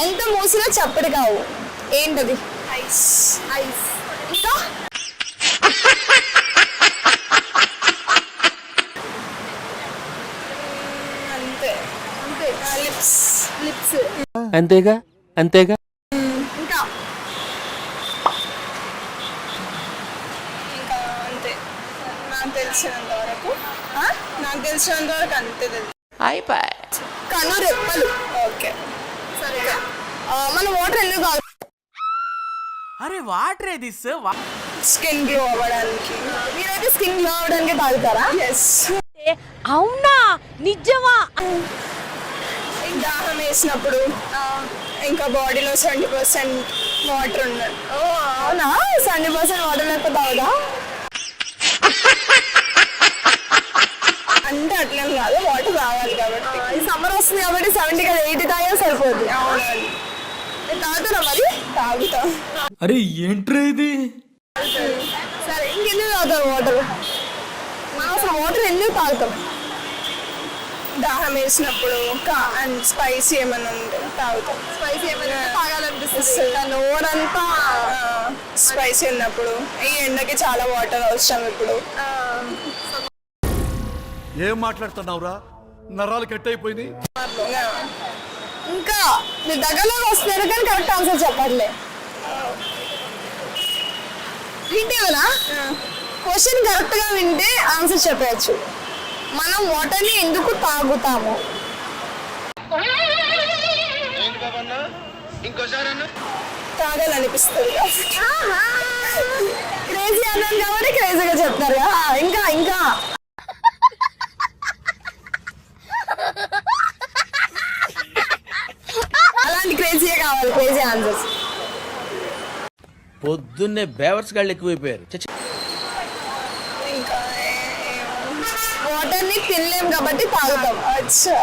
ఎంత మూసినా చప్పటి కావు. ఏంటది? ఐస్. ఐస్. ఇంకా? అంతే. అంతే. లిప్స్. లిప్స్. అంతేగా? అంతేగా? ఇంకా? ఇంకా అంతే. నాకు తెలిసినంత వరకు. ఆ? నాకు తెలిసినంత వరకు అంతే తెలుసు అయిపోయి కను రెప్పలు ఓకే. మన వాటర్ ఎందుకు కావాలి అరే వాటర్ ఏది స్కిన్ గ్లో అవ్వడానికి. మీరైతే స్కిన్ గ్లో అవ్వడానికి తాగుతారా? ఎస్ అవునా? నిజమా? దాహం వేసినప్పుడు ఇంకా బాడీలో సెవెంటీ పర్సెంట్ వాటర్ ఉన్నది ఓ అవునా? సెవెంటీ పర్సెంట్ వాటర్ లేకపోతే తాగుదా? వాటర్ తాగాలి కాబట్టి. ఈ సమ్మర్ వస్తుంది కాబట్టి సెవెంటీ కదా ఎయిటీ తాగా సరిపోద్ది. అవునండి. మీరు తాగుతారా మరి? తాగుతాం. అరే ఏంట్రా ఇది? సరే ఇంకెందుకు తాగుతారు వాటర్ మనం అసలు వాటర్ ఎందుకు తాగుతాం? దాహం వేసినప్పుడు అండ్ స్పైసీ ఏమైనా ఉంటే తాగుతాం. స్పైసీ ఏమైనా తాగాలనిపిస్తుంది. నోరంతా స్పైసీ ఉన్నప్పుడు ఈ ఎండకి చాలా వాటర్ అవసరం ఇప్పుడు. ఏం మాట్లాడుతున్నావురా? నరాలు కట్ అయిపోయినాయి. ఇంకా మీ దగ్గరలోకి వస్తున్నారు కానీ కరెక్ట్ ఆన్సర్ చెప్పట్లే. వింటే కదా క్వశ్చన్ కరెక్ట్గా వింటే ఆన్సర్ చెప్పచ్చు. మనం వాటర్ని ఎందుకు తాగుతాము? తాగాలనిపిస్తుంది. క్రేజీ అన్నాను కాబట్టి క్రేజీగా చెప్తారు కదా ఇంకా ఇంకా. కావాలి క్రేజీ ఆన్సర్స్ పొద్దున్నే బేవర్స్ గాళ్ళు ఎక్కువైపోయారు. చచ్చ. ఇంకా వాటర్ని తినలేం కాబట్టి తాగుతాం. అచ్చా.